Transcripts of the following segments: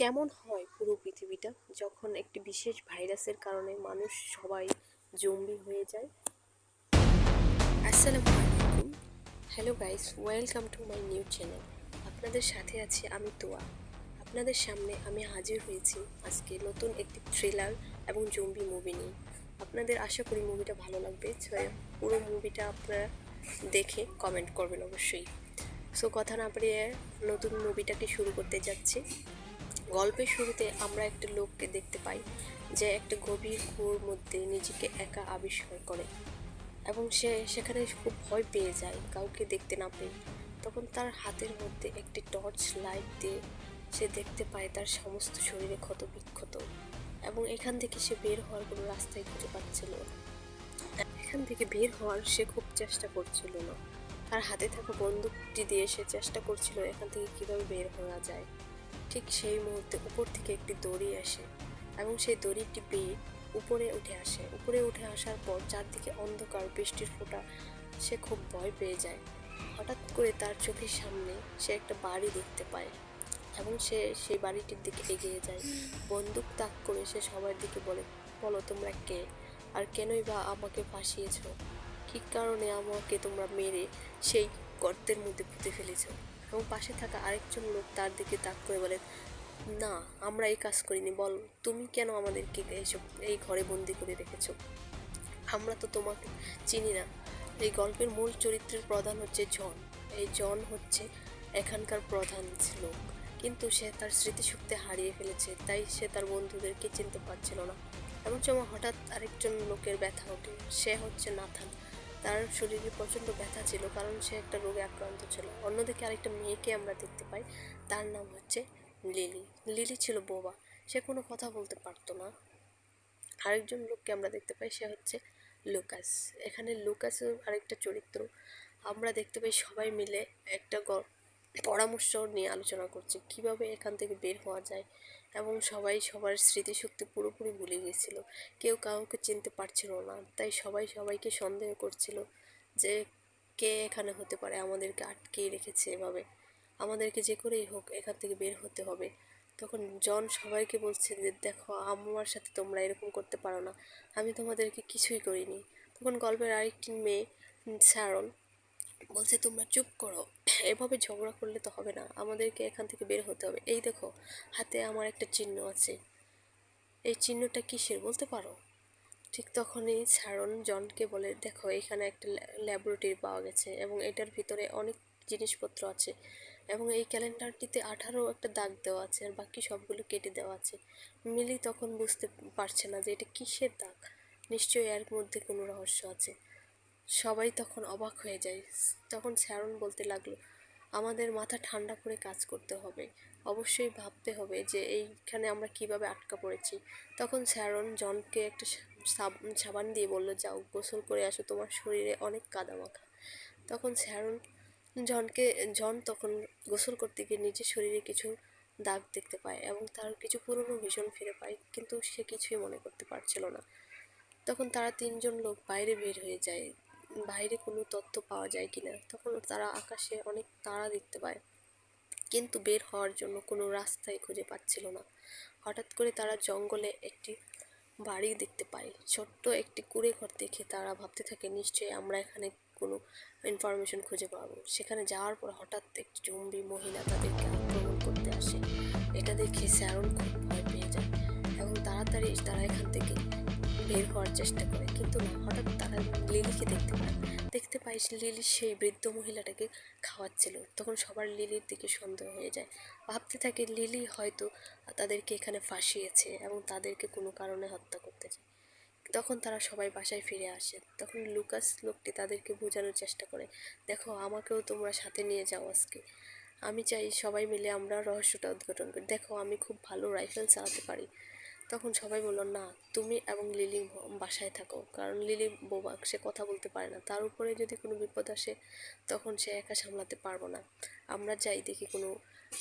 কেমন হয় পুরো পৃথিবীটা যখন একটি বিশেষ ভাইরাসের কারণে মানুষ সবাই জম্বি হয়ে যায়? আসসালামু আলাইকুম। Hello guys welcome to my new channel আপনাদের সাথে আছি আমি তোয়া। আপনাদের সামনে আমি হাজির হয়েছি আজকে নতুন একটি থ্রিলার এবং জম্বি মুভি নিয়ে। আপনাদের আশা করি মুভিটা ভালো লাগবে পুরো মুভিটা আপনারা দেখে কমেন্ট করবেন অবশ্যই। সো কথা না বাড়িয়ে নতুন মুভিটাকে শুরু করতে যাচ্ছি। গল্পের শুরুতে আমরা একটা লোককে দেখতে পাই, যে একটা গভীর কুয়োর মধ্যে নিজেকে একা আবিষ্কার করে এবং সে সেখানে খুব ভয় পেয়ে যায়, কাউকে দেখতে না পেয়ে। তখন তার হাতের মধ্যে একটি টর্চ লাইট দিয়ে সে দেখতে পায় তার সমস্ত শরীরে ক্ষত বিক্ষত এবং এখান থেকে সে বের হওয়ার কোনো রাস্তাই খুঁজে পাচ্ছিল এখান থেকে বের হওয়ার সে খুব চেষ্টা করছিল না। তার হাতে থাকা বন্দুকটি দিয়ে সে চেষ্টা করছিল এখান থেকে কীভাবে বের হওয়া যায়। ঠিক সেই মুহূর্তে উপর থেকে একটি দড়ি আসে এবং সেই দড়িটি বেয়ে উপরে উঠে আসে। উপরে উঠে আসার পর চারদিকে অন্ধকার, বৃষ্টির ফোঁটা, সে খুব ভয় পেয়ে যায়। হঠাৎ করে তার চোখের সামনে সে একটা বাড়ি দেখতে পায় এবং সে সেই বাড়িটির দিকে এগিয়ে যায়। বন্দুক তাক করে সে সবার দিকে বলে, বলো তোমরা কে? আর কেনই বা আমাকে ফাঁসিয়েছো? কী কারণে আমাকে তোমরা মেরে সেই গর্তের মধ্যে পুঁতে ফেলেছো? এবং পাশে থাকা আরেকজন লোক তার দিকে তাক করে বলে, না, আমরা এই কাজ করিনি, বল, তুমি কেন আমাদেরকে এইসব এই ঘরে বন্দি করে রেখেছ? আমরা তো তোমাকে চিনি না। এই গল্পের মূল চরিত্রের প্রধান হচ্ছে জন। এই জন হচ্ছে এখানকার প্রধান লোক। কিন্তু সে তার স্মৃতিশক্তি হারিয়ে ফেলেছে, তাই সে তার বন্ধুদেরকে চিনতে পারছিল না। এমন সময় হঠাৎ আরেকজন লোকের ব্যথা ওঠে। সে হচ্ছে নাথান। তার শরীরে প্রচণ্ড ব্যথা ছিল, কারণ সে একটা রোগে আক্রান্ত ছিল। অন্যদিকে আরেকটা মেয়েকে আমরা দেখতে পাই, তার নাম হচ্ছে লিলি। লিলি ছিল বোবা, সে কোনো কথা বলতে পারতো না। আরেকজন লোককে আমরা দেখতে পাই, সে হচ্ছে লুকাস। এখানে লুকাসের আরেকটা চরিত্র, আমরা দেখতে পাই সবাই মিলে একটা পরামর্শ নিয়ে আলোচনা করছে, কীভাবে এখান থেকে বের হওয়া যায় এবং সবাই সবার স্মৃতিশক্তি পুরোপুরি ভুলে গিয়েছিল কেউ কাউকে চিনতে পারছিল না। তাই সবাই সবাইকে সন্দেহ করছিল যে কে এখানে হতে পারে, আমাদেরকে আটকে রেখেছে এভাবে। আমাদেরকে যে করেই হোক এখান থেকে বের হতে হবে। তখন জন সবাইকে বলছে যে, দেখো, আমার সাথে তোমরা এরকম করতে পারো না। আমি তোমাদেরকে কিছুই করিনি। তখন গল্পের আরেকটি মেয়ে স্যারন বলছে, তোমরা চুপ করো। এভাবে ঝগড়া করলে তো হবে না। আমাদেরকে এখান থেকে বের হতে হবে। এই দেখো, হাতে আমার একটা চিহ্ন আছে। এই চিহ্নটা কিসের বলতে পারো? ঠিক তখনই সারন জনকে বলে, দেখো, এখানে একটা ল্যাবরেটরি পাওয়া গেছে এবং এটার ভিতরে অনেক জিনিসপত্র আছে এবং এই ক্যালেন্ডারটিতে আঠারো একটা দাগ দেওয়া আছে আর বাকি সবগুলো কেটে দেওয়া আছে। মিলি তখন বুঝতে পারছে না যে এটা কিসের দাগ। নিশ্চয়ই এর মধ্যে কোনো রহস্য আছে। সবাই তখন অবাক হয়ে যায়। তখন স্যারন বলতে লাগল, আমাদের মাথা ঠান্ডা করে কাজ করতে হবে। অবশ্যই ভাবতে হবে যে এইখানে আমরা কীভাবে আটকা পড়েছি। তখন স্যারন জনকে একটা সাব- সাবান দিয়ে বলল, যাও, গোসল করে আসো, তোমার শরীরে অনেক কাদা মাখা তখন স্যারন জনকে, জন তখন গোসল করতে গিয়ে নিজের শরীরে কিছু দাগ দেখতে পায় এবং তার কিছু পুরনো ভীষণ ফিরে পায়, কিন্তু সে কিছুই মনে করতে পারছিল না। তখন তারা তিনজন লোক বাইরে বের হয়ে যায়। বাইরে কোনো তথ্য পাওয়া যায় কিনা, তখন তারা আকাশে অনেক তারা দেখতে পায়। কিন্তু বের হওয়ার জন্য কোনো রাস্তাই খুঁজে পাচ্ছিল না। হঠাৎ করে তারা জঙ্গলে একটি বাড়ি দেখতে পায়। ছোট্ট একটি কুড়ে ঘর দেখে তারা ভাবতে থাকে, নিশ্চয়ই আমরা এখানে কোনো ইনফরমেশন খুঁজে পাবো। সেখানে যাওয়ার পর হঠাৎ একটি জম্বি মহিলা তাদেরকে আক্রমণ করতে আসে। এটা দেখে স্যারন খুব ভয় পেয়ে যায় এবং তাড়াতাড়ি তারা এখান থেকে বের হওয়ার চেষ্টা করে। কিন্তু হঠাৎ তারা লিলিকে দেখতে পায়। দেখতে পাই লিলি সেই বৃদ্ধ মহিলাটাকে খাওয়াচ্ছিল। তখন সবার লিলির দিকে সন্দেহ হয়ে যায়। ভাবতে থাকে লিলি হয়তো তাদেরকে এখানে ফাঁসিয়েছে এবং তাদেরকে কোনো কারণে হত্যা করতে চায়। তখন তারা সবাই বাসায় ফিরে আসে। তখন লুকাস লোকটি তাদেরকে বোঝানোর চেষ্টা করে, দেখো, আমাকেও তোমরা সাথে নিয়ে যাও আজকে। আমি চাই সবাই মিলে আমরা রহস্যটা উদ্ঘাটন করি। দেখো, আমি খুব ভালো রাইফেল চালাতে পারি। তখন সবাই বলল, না, তুমি এবং লিলি বাসায় থাকো। কারণ লিলি বোবা সে কথা বলতে পারে না। তার উপরে যদি কোনো বিপদ আসে, তখন সে একা সামলাতে পারব না। আমরা যাই দেখি কোনো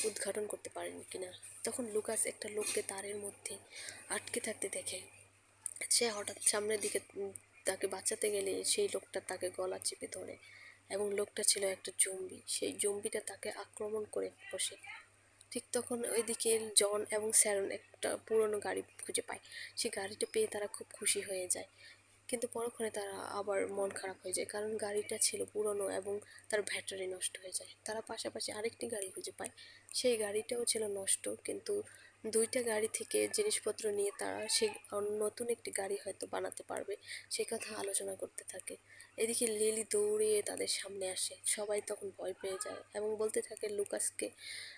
উদ্ঘাটন করতে পারেনি কিনা। তখন লুকাস একটা লোককে তারের মধ্যে আটকে থাকতে দেখে। সে হঠাৎ সামনের দিকে তাকে বাঁচাতে গেলে সেই লোকটা তাকে গলা চেপে ধরে এবং লোকটা ছিল একটা জম্বি। সেই জম্বিটা তাকে আক্রমণ করে বসে। ঠিক তখন ওইদিকে জন এবং স্যারন একটা পুরনো গাড়ি খুঁজে পায়। সেই গাড়িটা পেয়ে তারা খুব খুশি হয়ে যায়। কিন্তু পরক্ষণে তারা আবার মন খারাপ হয়ে যায় কারণ গাড়িটা ছিল পুরনো এবং তার ব্যাটারি নষ্ট হয়ে যায়। তারা পাশাপাশি আরেকটি গাড়ি খুঁজে পায়। সেই গাড়িটাও ছিল নষ্ট কিন্তু দুইটা গাড়ি থেকে জিনিসপত্র নিয়ে তারা সেই নতুন একটি গাড়ি হয়তো বানাতে পারবে, সে কথা আলোচনা করতে থাকে। এদিকে লিলি দৌড়িয়ে তাদের সামনে আসে। সবাই তখন ভয় পেয়ে যায় এবং বলতে থাকে, লুকাসকে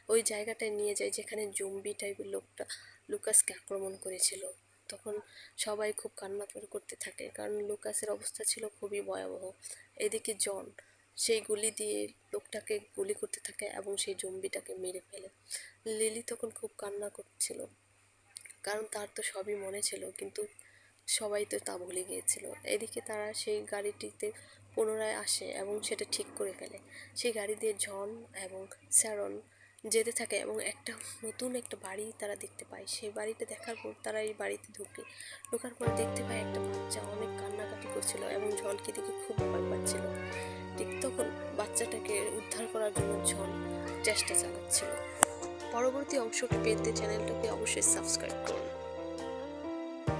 ওই জায়গাটায় নিয়ে যায় যেখানে জম্বি টাইপের লোকটা লুকাসকে আক্রমণ করেছিল। তখন সবাই খুব কান্না করে করতে থাকে, কারণ লুকাসের অবস্থা ছিল খুবই ভয়াবহ। এদিকে জন সেই গুলি দিয়ে লোকটাকে গুলি করতে থাকে এবং সেই জম্বিটাকে মেরে ফেলে। লিলি তখন খুব কান্না করছিল, কারণ তার তো সবই মনে ছিল, কিন্তু সবাই তো তা ভুলে গিয়েছিল। এদিকে তারা সেই গাড়িটিতে পুনরায় আসে এবং সেটা ঠিক করে ফেলে। সেই গাড়ি দিয়ে জন এবং স্যারন যেতে থাকে এবং একটা নতুন একটা বাড়ি তারা দেখতে পায়। সেই বাড়িটা দেখার পর তারা এই বাড়িতে ঢুকে। ঢোকার পর দেখতে পায় একটা বাচ্চা অনেক কান্নাকাটি করছিল এবং জনকে দেখে খুব ভয় পাচ্ছিল। ঠিক তখন বাচ্চাটাকে উদ্ধার করার জন্য জন চেষ্টা চালাচ্ছিল। পরবর্তী অংশটি পেতে চ্যানেলটাকে অবশ্যই সাবস্ক্রাইব করুন।